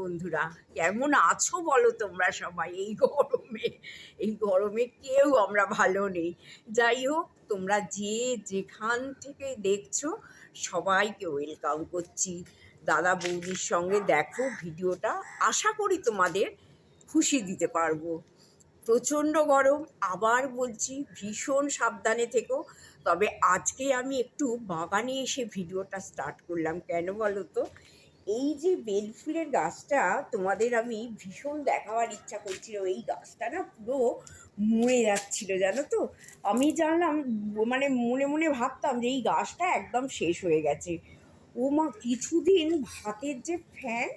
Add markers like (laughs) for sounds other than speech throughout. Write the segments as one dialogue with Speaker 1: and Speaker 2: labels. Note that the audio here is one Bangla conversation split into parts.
Speaker 1: বন্ধুরা, কেমন আছো বলো তোমরা সবাই? এই গরমে এই গরমে কেউ আমরা ভালো নেই। যাই হোক, তোমরা যে যেখান থেকে দেখছ, সবাইকে ওয়েলকাম করছি। দাদা বৌদির সঙ্গে দেখো ভিডিওটা, আশা করি তোমাদের খুশি দিতে পারব। প্রচণ্ড গরম, আবার বলছি ভীষণ সাবধানে থেকো। তবে আজকে আমি একটু বাগানে এসে ভিডিওটা স্টার্ট করলাম, কেন বলো তো? এই যে বেলফুলের গাছটা তোমাদের আমি ভীষণ দেখাবার ইচ্ছা করছিল। এই গাছটা না পুরো মরে যাচ্ছিল, জানো তো? আমি জানলাম মানে মনে মনে ভাবতাম যে এই গাছটা একদম শেষ হয়ে গেছে। ও মা, কিছুদিন ভাতের যে ফ্যান,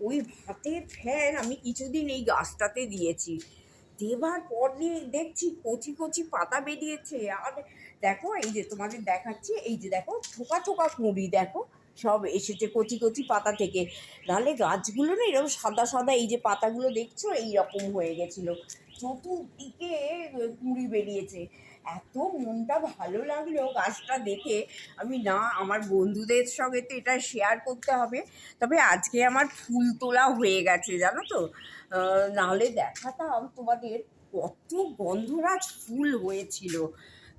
Speaker 1: ওই ভাতের ফ্যান আমি কিছুদিন এই গাছটাতে দিয়েছি। দেবার পর দেখছি কচি কচি পাতা বেরিয়েছে। আর দেখো, এই যে তোমাদের দেখাচ্ছি, এই যে দেখো, থোকা থোকা কুঁড়ি, দেখো। সব এসেছে কচি কচি পাতা থেকে। নাহলে গাছগুলো না এরকম সাদা সাদা এই যে পাতাগুলো দেখছ, এই রকম হয়ে গেছিল। চতুর্দিকে কুঁড়ি বেরিয়েছে। এত মনটা ভালো লাগল গাছটা দেখে। আমি না, আমার বন্ধুদের সঙ্গে তো এটা শেয়ার করতে হবে। তবে আজকে আমার ফুল তোলা হয়ে গেছে, জানো তো? নাহলে দেখাতাম তোমাদের কত গন্ধরাজ ফুল হয়েছিল।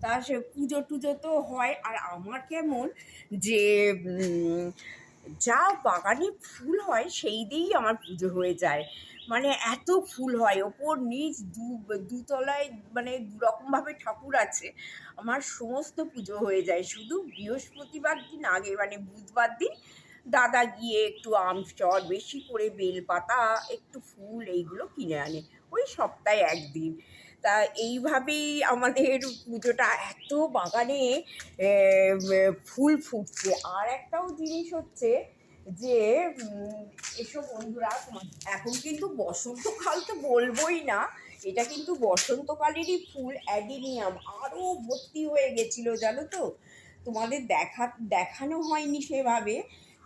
Speaker 1: তা সে পুজো টুজো তো হয়। আর আমার কেমন যে যা বাগানে ফুল হয় সেই দিয়েই আমার পুজো হয়ে যায়। মানে এত ফুল হয়, ওপর, নিচ, দু, দুতলায় মানে দুরকমভাবে ঠাকুর আছে। আমার সমস্ত পুজো হয়ে যায়। শুধু বৃহস্পতিবার দিন আগে মানে বুধবার দিন দাদা গিয়ে একটু আম চর বেশি করে, বেলপাতা, একটু ফুল এইগুলো কিনে আনে। ওই সপ্তাহে একদিন। তা এইভাবেই আমাদের পুজোটা এত বাগানে ফুল ফুটছে। আর একটাও জিনিস হচ্ছে যে এসব বন্ধুরা এখন কিন্তু বসন্তকাল তো বলবোই না। এটা কিন্তু বসন্তকালেরই ফুল, অ্যাডিনিয়াম। আরও ভর্তি হয়ে গেছিল, জানো তো? তোমাদের দেখা, দেখানো হয়নি সেভাবে,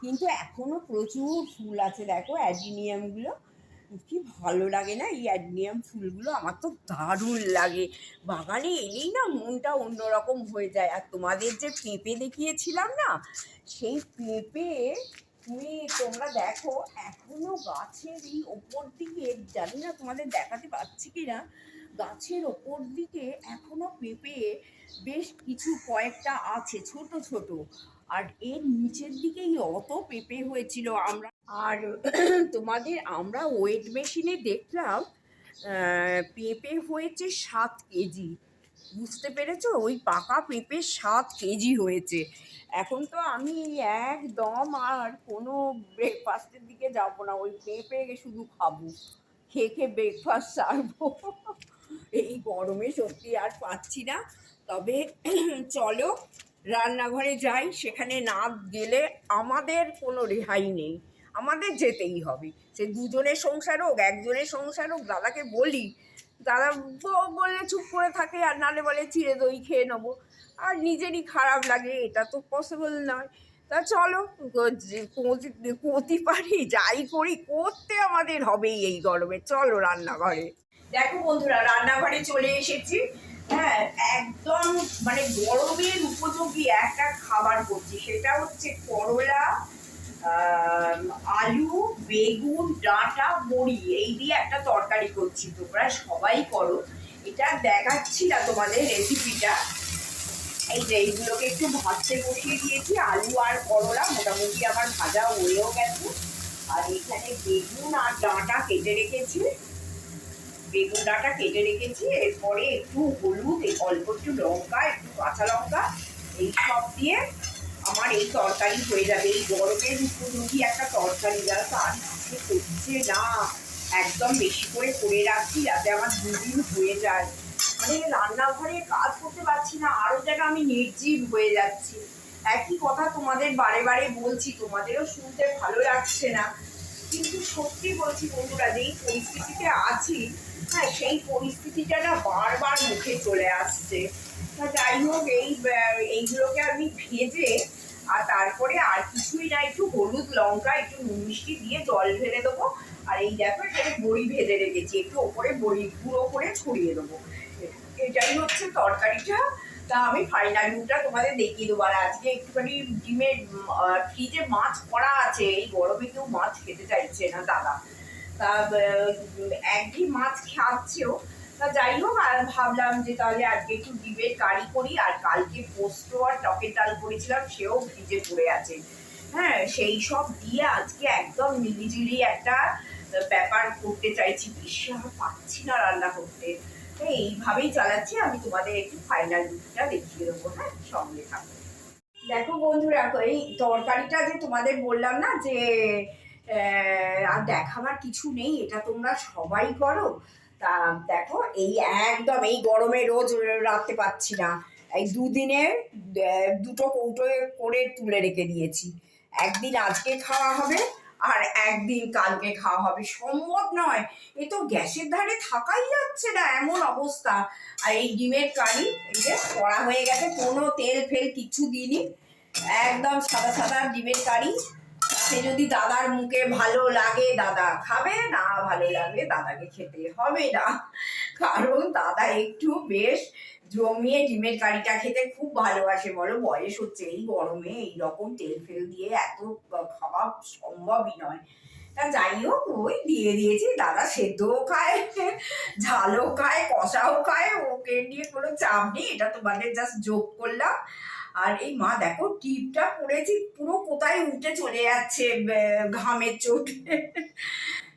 Speaker 1: কিন্তু এখনও প্রচুর ফুল আছে, দেখো, অ্যাডিনিয়ামগুলো। কি ভালো লাগে না? এই অ্যাডনিয়াম ফুলগুলো আমার তো দারুণ লাগে। বাগানে এলেই না মনটা অন্যরকম হয়ে যায়। আর তোমাদের যে পেঁপে দেখিয়েছিলাম না, সেই পেঁপে তুমি তোমরা দেখো, এখনও গাছের এই ওপর দিকে, জানি না তোমাদের দেখাতে পাচ্ছি কি না গাছের ওপর দিকে এখনও পেঁপে বেশ কিছু কয়েকটা আছে, ছোট ছোট। আর এর নিচের দিকেই অত পেঁপে হয়েছিল। আমরা আর (clears throat) তোমাদের আমরা ওয়েট মেশিনে দেখলাম পেঁপে হয়েছে সাত কেজি। বুঝতে পেরেছ? ওই পাকা পেঁপে সাত কেজি হয়েছে। এখন তো আমি একদম আর কোনো ব্রেকফাস্টের দিকে যাব না। ওই পেঁপে শুধু খাব। খেয়ে খেয়ে ব্রেকফাস্ট সারবো। (laughs) এই গরমে সত্যি আর পাচ্ছি না। তবে (clears throat) চলো, রান্নাঘরে যাই। সেখানে না গেলে আমাদের কোনো রেহাই নেই। আমাদের যেতেই হবে। সে দুজনের সংসার হোক, একজনের সংসার হোক, দাদাকে বলি, দাদা বললে চুপ করে থাকে আর নালে বলে চিড়ে দই খেয়ে নেব। আর নিজেরই খারাপ লাগে, এটা তো পসিবল নয়। তা চলো কোঁতি পারি, যাই করি, করতে আমাদের হবেই এই গরমে। চলো রান্নাঘরে। দেখো বন্ধুরা, রান্নাঘরে চলে এসেছি। হ্যাঁ একদম মানে গরমের উপযোগী একটা খাবার করছি। সেটা হচ্ছে করলা আলু, বেগুন, ডাঁটা বড়ি এই দিয়ে একটা তরকারি করছি। তোমরা সবাই করো। এটা দেখাচ্ছি না তোমাদের রেসিপিটা এই যে এইগুলোকে একটু ভাজতে বসিয়ে দিয়েছি। আলু আর করলা মোটামুটি আমার ভাজা হয়েও গেছে। আর এখানে বেগুন আর ডাঁটা কেটে রেখেছি। বেগুন ডাঁটা কেটে রেখেছি। এরপরে একটু হলুদ, অল্প একটু লঙ্কা, একটু কাঁচা লঙ্কা, এই সব দিয়ে আমার এই তরকারি হয়ে যাবে, এই গরমের উপযোগী একটা তরকারি, যারা তো আর করছে না, একদম বেশি করে করে রাখছি যাতে আমার দুদিন হয়ে যায়। মানে রান্নাঘরে কাজ করতে পারছি না, আরও যেন আমি নির্জীব হয়ে যাচ্ছি। একই কথা তোমাদের বারে বারে বলছি, তোমাদেরও শুনতে ভালো লাগছে না। কিন্তু সত্যি বলছি বন্ধুরা, যেই পরিস্থিতিতে আছি হ্যাঁ সেই পরিস্থিতিটা না বারবার মুখে চলে আসছে। যাই হোক এই এইগুলোকে আমি ভেজে, আর তারপরে আর কিছুই না, একটু হলুদ লঙ্কা, একটু নুন মিষ্টি দিয়ে জল ঢেলে দেবো। আর এই দেখো, এখানে বড়ি ভেজে রেখেছি, একটু ওপরে বড়ি গুঁড়ো করে ছড়িয়ে দেবো। এটাই হচ্ছে তরকারিটা। তা আমি ফাইনাল লুকটা তোমাদের দেখিয়ে দেবো। আর আজকে একটুখানি ডিমের ফ্রিজে মাছ করা আছে, এই গরমে কেউ মাছ খেতে চাইছে না, দাদা। তা একই মাছ খাচ্ছেও তা যাই হোক, আর ভাবলাম যে তাহলে আজকে একটু ডিমের কারি করি, আর কালকে পোস্ত আর টকের ডাল করেছিলাম সেও ফ্রিজে পড়ে আছে। হ্যাঁ সেই সব দিয়ে আজকে একদম মিলিঝিলি একটা ব্যাপার করতে চাইছি বিশ্ব পাচ্ছি না রান্না করতে। তো এইভাবেই চালাচ্ছি, আমি তোমাদের একটু ফাইনাল লুকটা দেখিয়ে দেবো হ্যাঁ সঙ্গে থাকো। দেখো বন্ধুরা, এই তরকারিটা যে তোমাদের বললাম না যে আর দেখাবার কিছু নেই, এটা তোমরা সবাই করো। তা দেখো, এই একদম এই গরমে রোজ রাখতে পাচ্ছি না। এই দুদিনে দুটো কৌটো করে তুলে রেখে দিয়েছি। একদিন আজকে খাওয়া হবে, আর একদিন কালকে খাওয়া হবে। সম্ভব নয়। এ তো গ্যাসের ধারে থাকাই যাচ্ছে না, এমন অবস্থা। আর এই ডিমের কারি, এই যে করা হয়ে গেছে, কোনো তেল ফেল কিছু দিইনি। একদম সাদা সাদা ডিমের কারি। সে যদি দাদার মুখে ভালো লাগে, দাদা খাবে, না ভালো লাগবে দাদাকে খেতে হবে না। কারণ দাদা একটু বেশ জমিয়ে ডিমের কারিটা খেতে খুব ভালোবাসে, বলো বয়স হচ্ছে এই গরমে এইরকম তেল ফেল দিয়ে এত খাওয়া সম্ভবই নয়। তা যাই হোক, ওই দিয়ে দিয়েছি, দাদা সেদ্ধও খায়, ঝালও খায়, কষাও খায়, ওকে নিয়ে কোনো চাপ নেই, এটা তোমাদের জাস্ট যোগ করলাম। আর এই মা দেখো টিপটা পরেছি, পুরো কোথায় উঠে চলে যাচ্ছে ঘামের চোটে।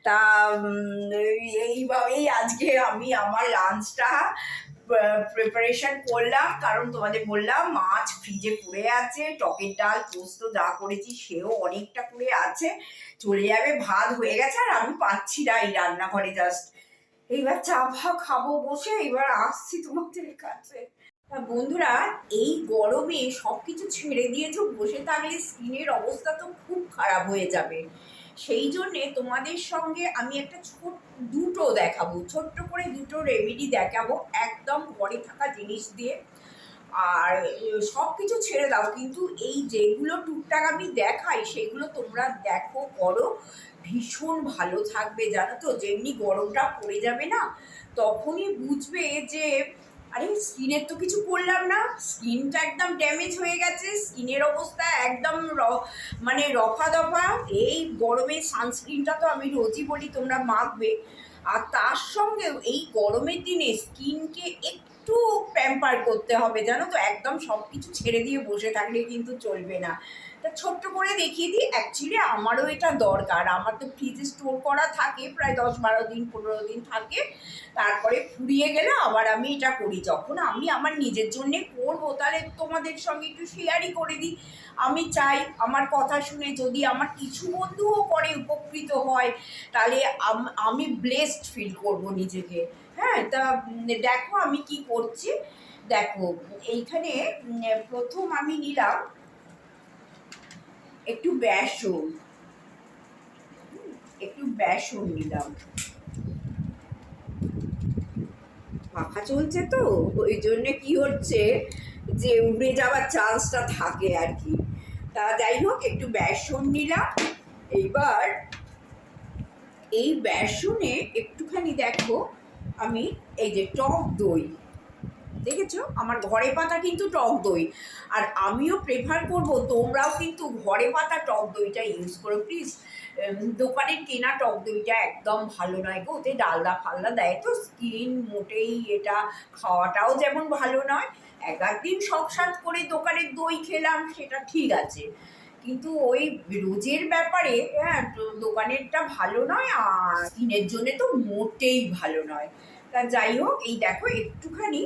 Speaker 1: তা এইভাবেই আজকে আমি আমার লাঞ্চটা প্রিপারেশন করলাম। কারণ তোমাদের বললাম, মাছ ফ্রিজে পড়ে আছে, টকের ডাল, পোস্ত যা করেছি সেও অনেকটা করে আছে। চলে যাবে, ভাত হয়ে গেছে, আর আমি পাচ্ছি না এই রান্নাঘরে জাস্ট এইবার চা খাব বসে এবার আসছি তোমাদের কাছে। বন্ধুরা, এই গরমে সব কিছু ছেড়ে দিয়েছ বসে থাকলে স্কিনের অবস্থা তো খুব খারাপ হয়ে যাবে। সেই জন্যে তোমাদের সঙ্গে আমি একটা ছোট, দুটো দেখাবো। ছোট্ট করে দুটো রেমেডি দেখাবো একদম ঘরে থাকা জিনিস দিয়ে। আর সব কিছু ছেড়ে দাও। কিন্তু এই যেগুলো টুকটাক আমি দেখাই, সেগুলো তোমরা দেখো, করো। ভীষণ ভালো থাকবে, জানো তো? যেমনি গরমটা পড়ে যাবে না, তখনই বুঝবে যে আরে, স্কিনের তো কিছু করলাম না। স্কিনটা একদম ড্যামেজ হয়ে গেছে, স্কিনের অবস্থা একদম মানে রফা দফা। এই গরমে সানস্ক্রিনটা তো আমি রোজই বলি, তোমরা মাখবে। আর তার সঙ্গে এই গরমের দিনে স্কিনকে একটু প্যাম্পার করতে হবে, জানো তো? একদম সব কিছু ছেড়ে দিয়ে বসে থাকলে কিন্তু চলবে না। তা ছোট্ট করে দেখিয়ে দিই অ্যাকচুয়ালি আমারও এটা দরকার। আমার তো ফ্রিজে স্টোর করা থাকে, প্রায় দশ বারো দিন, পনেরো দিন থাকে। তারপরে ফুরিয়ে গেলে আবার আমি এটা করি। যখন আমি আমার নিজের জন্যে করব, তাহলে তোমাদের সঙ্গে একটু শেয়ারই করে দিই। আমি চাই আমার কথা শুনে যদি আমার কিছু বন্ধুও করে, উপকৃত হয়, তাহলে আমি ব্লেসড ফিল করব নিজেকে। হ্যাঁ তা দেখো আমি কি করছি। দেখো, এইখানে প্রথম আমি নিলাম একটু বেসন একটু বেসন নিলাম। পাখা চলছে তো, ওই জন্য কি হচ্ছে যে উড়ে যাওয়ার চান্সটা থাকে আর কি। তা যাই হোক, একটু বেসন নিলাম। এইবার এই বেসনে একটুখানি দেখো, আমি এই যে টক দই। দেখেছ? আমার ঘরে পাতা কিন্তু টক দই। আর আমিও প্রেফার করব, তোমরাও কিন্তু ঘরে পাতা টক দইটা ইউজ করো প্লিজ দোকানের কেনা টক দইটা একদম ভালো নয় গো। ওতে ডালদা ফালদা দেয় তো স্কিন মোটেই এটা খাওয়াটাও যেমন ভালো নয়। এক দিন শখ সাত করে দোকানের দই খেলাম, সেটা ঠিক আছে। কিন্তু ওই রোজের ব্যাপারে হ্যাঁ দোকানেরটা ভালো নয়, আর স্কিনের জন্য তো মোটেই ভালো নয়। তা যাই হোক, এই দেখো একটুখানি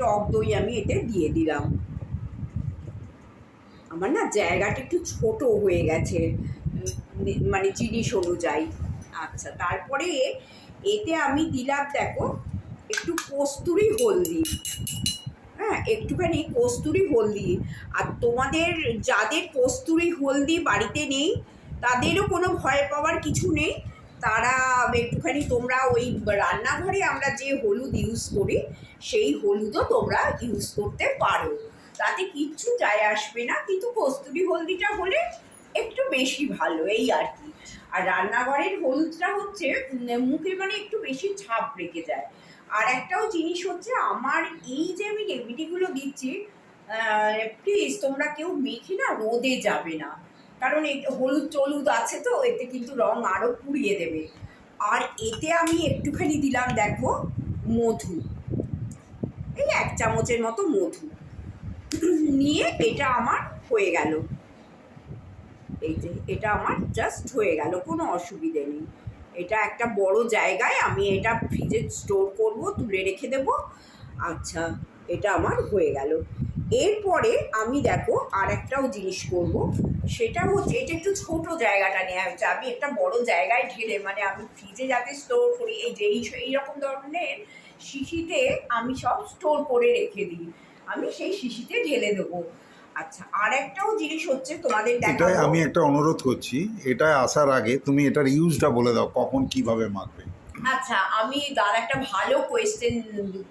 Speaker 1: টক দই আমি এতে দিয়ে দিলাম। আমার না জায়গাটা একটু ছোট হয়ে গেছে মানে জিনিস অনুযায়ী। আচ্ছা তারপরে এতে আমি দিলাম, দেখো, একটু কস্তুরি হলদি। হ্যাঁ একটুখানি কস্তুরি হলদি। আর তোমাদের যাদের কস্তুরি হলদি বাড়িতে নেই, তাদেরও কোনো ভয় পাওয়ার কিছু নেই। তারা একটুখানি তোমরা ওই রান্নাঘরে আমরা যে হলুদ ইউজ করি, সেই হলুদও তোমরা ইউজ করতে পারো। তাতে কিচ্ছু যায় আসবে না, কিন্তু কস্তুরি হলদিটা হলে একটু বেশি ভালো, এই আর কি। আর রান্নাঘরের হলুদটা হচ্ছে মুখে মানে একটু বেশি ছাপ রেখে যায়। আর একটাও জিনিস হচ্ছে, আমার এই যে আমি রেমেডিগুলো দিচ্ছি প্লিজ তোমরা কেউ মেখে না, রোদে যাবে না। কারণ এই হলুদ টলুদ আছে তো, এতে কিন্তু রং আরও পুড়িয়ে দেবে। আর এতে আমি একটুখানি দিলাম, দেখো, মধু। এই এক চামচের মতো মধু। নিয়ে এটা আমার হয়ে গেল। এই যে, এটা আমার জাস্ট হয়ে গেল, কোনো অসুবিধে নেই। এটা একটা বড় জায়গায়, আমি এটা ফ্রিজে স্টোর করব, তুলে রেখে দেব। আচ্ছা এটা আমার হয়ে গেল। এরপরে আমি দেখো, আর একটাও জিনিস করব। সেটা হচ্ছে এটা একটু ছোট জায়গাটা নেওয়া হচ্ছে আমি একটা বড় জায়গায় ঢেলে মানে আমি ফ্রিজে যাতে স্টোর করি এই যে এই এইরকম ধরনের শিশিতে আমি সব স্টোর করে রেখে দিই। আমি সেই শিশিতে ঢেলে দেবো। আচ্ছা আর একটাও জিনিস হচ্ছে তোমাদের
Speaker 2: এটাই আমি একটা অনুরোধ করছি এটা আসার আগে তুমি এটার ইউজটা বলে দাও কখন কীভাবে মাখবে।
Speaker 1: আচ্ছা আমি দাদা একটা ভালো কোয়েশ্চেন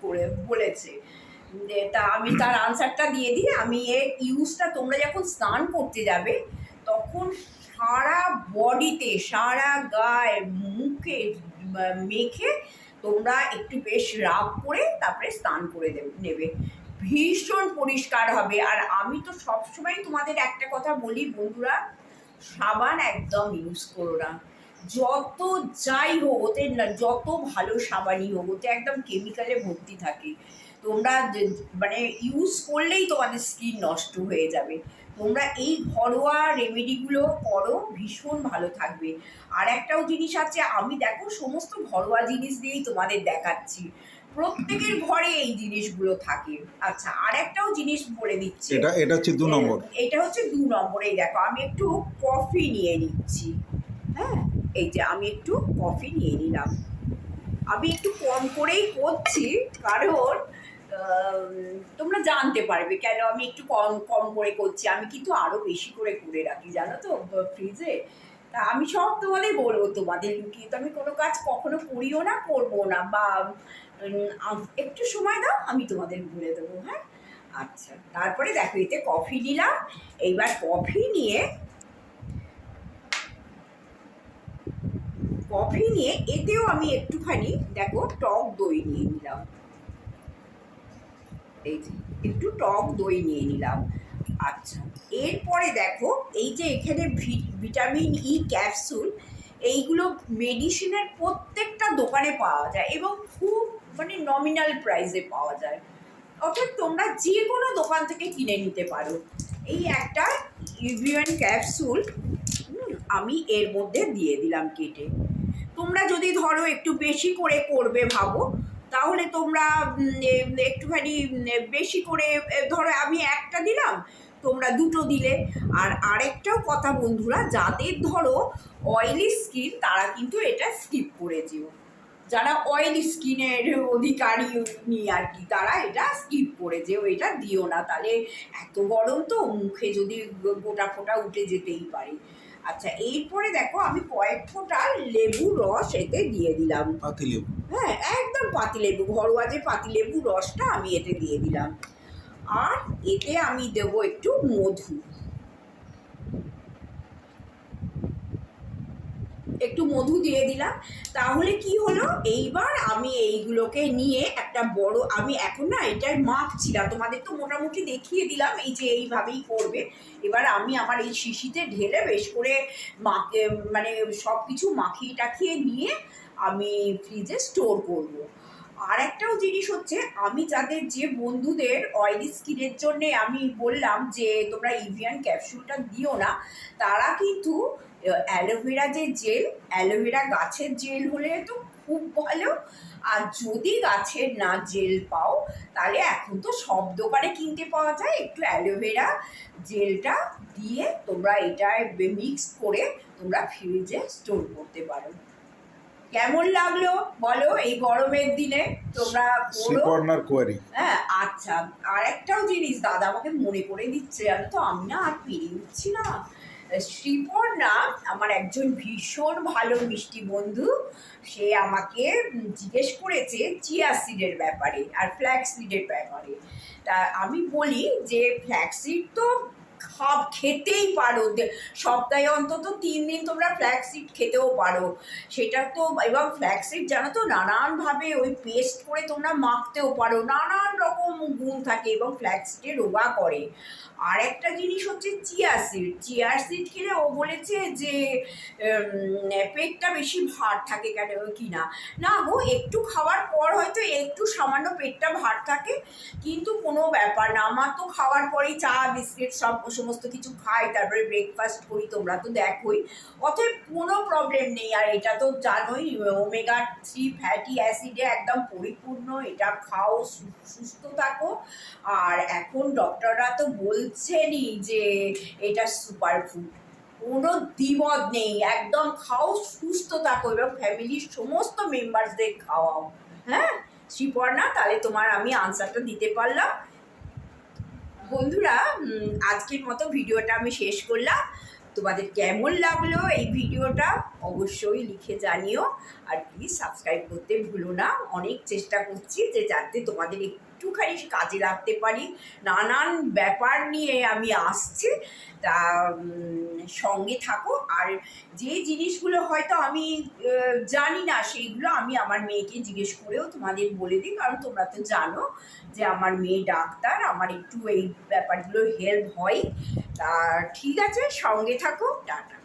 Speaker 1: করে বলেছে। তা আমি তার আনসারটা দিয়ে দিই। আমি এর ইউজটা তোমরা যখন স্নান করতে যাবে, তখন সারা বডিতে সারা গায়ে, মুখে মেখে তোমরা একটু বেশ রাগ করে তারপরে স্নান করে নেবে। ভীষণ পরিষ্কার হবে। আর আমি তো সবসময় তোমাদের একটা কথা বলি বন্ধুরা, সাবান একদম ইউজ করো না। যত যাই হোক, ওতে যত ভালো সাবানই হোক, ওতে একদম কেমিক্যালে ভর্তি থাকে। তোমরা মানে ইউজ করলেই তোমাদের স্কিন নষ্ট হয়ে যাবে। তোমরা এই ঘরোয়া রেমেডিগুলো করো ভীষণ ভালো থাকবে। আর একটাও জিনিস আছে আমি দেখো সমস্ত ঘরোয়া জিনিস দিয়েই তোমাদের দেখাচ্ছি। প্রত্যেকের ঘরে এই জিনিসগুলো থাকে। আচ্ছা আর একটাও জিনিস বলে দিচ্ছি।
Speaker 2: এটা এটা হচ্ছে দু নম্বর।
Speaker 1: এটা হচ্ছে দু নম্বরেই দেখো আমি একটু কফি নিয়ে নিচ্ছি। হ্যাঁ এই যে আমি একটু কফি নিয়ে নিলাম। আমি একটু কম করেই করছি কারণ তোমরা জানতে পারবে কেন আমি একটু কম কম করে করছি। আমি কিন্তু আরও বেশি করে করে রাখি, জানো তো ফ্রিজে তা আমি সব তোমাদের বলব তোমাদের লুকিয়ে। তো আমি কোনো কাজ কখনো করিও না, করব না। বা একটু সময় দাও, আমি তোমাদের বলে দেবো হ্যাঁ? আচ্ছা তারপরে দেখো, এতে কফি নিলাম। এইবার কফি নিয়ে কফি নিয়ে এতেও আমি একটুখানি, দেখো, টক দই নিয়ে নিলাম। এই যে, একটু টক দই নিয়ে নিলাম। আচ্ছা এরপরে দেখো, এই যে এখানে ভিটামিন ই, ক্যাপসুল, এইগুলো মেডিসিনের প্রত্যেকটা দোকানে পাওয়া যায় এবং খুব মানে নমিনাল প্রাইসে পাওয়া যায়। অর্থাৎ তোমরা যে কোনো দোকান থেকে কিনে নিতে পারো। এই একটা ইভিএন ক্যাপসুল আমি এর মধ্যে দিয়ে দিলাম কেটে। তোমরা যদি ধরো একটু বেশি করে করবে ভাবো তাহলে তোমরা একটুখানি বেশি করে ধরো আমি একটা দিলাম, তোমরা দুটো দিলে। আর আরেকটাও কথা বন্ধুরা, যাদের ধরো অয়েলি স্কিন তারা কিন্তু এটা স্কিপ করে যেও। যারা অয়েলি স্কিনের অধিকারী নিয়ে আর কি, তারা এটা স্কিপ করে যেও, এটা দিও না। তাহলে এত গরম তো, মুখে যদি গোটা ফোটা উঠে যেতেই পারে। আচ্ছা এরপরে দেখো আমি কয়েক ফোঁটা লেবু রস এতে দিয়ে দিলাম।
Speaker 2: পাতিলেবু
Speaker 1: হ্যাঁ একদম পাতিলেবু ঘরোয়া যে পাতিলেবু রসটা আমি এতে দিয়ে দিলাম। আর এতে আমি দেবো একটু মধু। একটু মধু দিয়ে দিলাম। তাহলে কি হলো? এইবার আমি এইগুলোকে নিয়ে একটা বড়, আমি এখন না এটার মাখছিলাম। তোমাদের তো মোটামুটি দেখিয়ে দিলাম এই যে এইভাবেই করবে। এবার আমি আমার এই শিশিতে ঢেলে বেশ করে মাখে মানে সব কিছু মাখিয়ে টাখিয়ে নিয়ে আমি ফ্রিজে স্টোর করব। আর একটাও জিনিস হচ্ছে, আমি যাদের যে বন্ধুদের অয়েলি স্কিনের জন্যে আমি বললাম যে তোমরা ইভিয়ান ক্যাপসুলটা দিও না, তারা কিন্তু অ্যালোভেরা যে জেল অ্যালোভেরা গাছের জেল হলে তো খুব ভালো। আর যদি গাছের না জেল পাও তাহলে এখন তো সব দোকানে কিনতে পাওয়া যায়। একটু অ্যালোভেরা জেলটা দিয়ে তোমরা এটা মিক্স করে তোমরা ফ্রিজে স্টোর করতে পারো। কেমন লাগল বলো এই গরমের দিনে? তোমরা
Speaker 2: কোয়ারি
Speaker 1: হ্যাঁ আচ্ছা। আর একটাও জিনিস দাদা আমাকে মনে করে দিচ্ছে জানো তো? আমি না আর পেরে উঠছি না। শ্রীপর্ণা, আমার একজন ভীষণ ভালো মিষ্টি বন্ধু, সে আমাকে জিজ্ঞেস করেছে চিয়া সিডের ব্যাপারে আর ফ্ল্যাক্স সিডের ব্যাপারে। তা আমি বলি যে ফ্ল্যাক্স সিড তো খাব খেতেই পারো। সপ্তাহে অন্তত তিন দিন তোমরা ফ্ল্যাক্সিড খেতেও পারো। সেটা তো, এবং ফ্ল্যাক্সিড জানো তো, নানানভাবে ওই পেস্ট করে তোমরা মাখতেও পারো। নানান রকম গুণ থাকে এবং ফ্ল্যাক্সিডে রোগা করে। আর একটা জিনিস হচ্ছে চিয়া সিড চিয়া সিড খেলে ও বলেছে যে পেটটা বেশি ভার থাকে কেন কি না না গো, একটু খাওয়ার পর হয়তো একটু সামান্য পেটটা ভার থাকে, কিন্তু কোনো ব্যাপার না। আমার তো খাওয়ার পরেই চা, বিস্কিট সব সমস্ত কিছু খাই, তারপরে ব্রেকফাস্ট করি, তোমরা তো দেখোই। অতএব কোনো প্রবলেম নেই, আর এটা তো জানোই ওমেগা থ্রি ফ্যাটি অ্যাসিডে একদম পরিপূর্ণ, এটা খাও সুস্থ থাকো। আর এখন ডক্টররা তো বলছেনই যে এটা সুপার ফুড কোনো দ্বিমত নেই, একদম খাও, সুস্থ থাকো, এবং ফ্যামিলির সমস্ত মেম্বারসদের খাওয়াও। হ্যাঁ? শ্রীপর্ণা, তাহলে তোমার আমি আনসারটা দিতে পারলাম। বন্ধুরা আজকের মতো ভিডিওটা আমি শেষ করলাম। তোমাদের কেমন লাগল এই ভিডিওটা অবশ্যই লিখে জানিও। আর প্লিজ সাবস্ক্রাইব করতে ভুলো না। অনেক চেষ্টা করছি যে যাতে তোমাদের একটুখানি কাজে লাগতে পারি। নানান ব্যাপার নিয়ে আমি আসছি। তা সঙ্গে থাকো। আর যে জিনিসগুলো হয়তো আমি জানি না, সেইগুলো আমি আমার মেয়েকে জিজ্ঞেস করেও তোমাদের বলে দিই। কারণ তোমরা তো জানো যে আমার মেয়ে ডাক্তার, আমার একটু এই ব্যাপারগুলো হেল্প হয়। তা, ঠিক আছে, সঙ্গে থাকো। টাটা।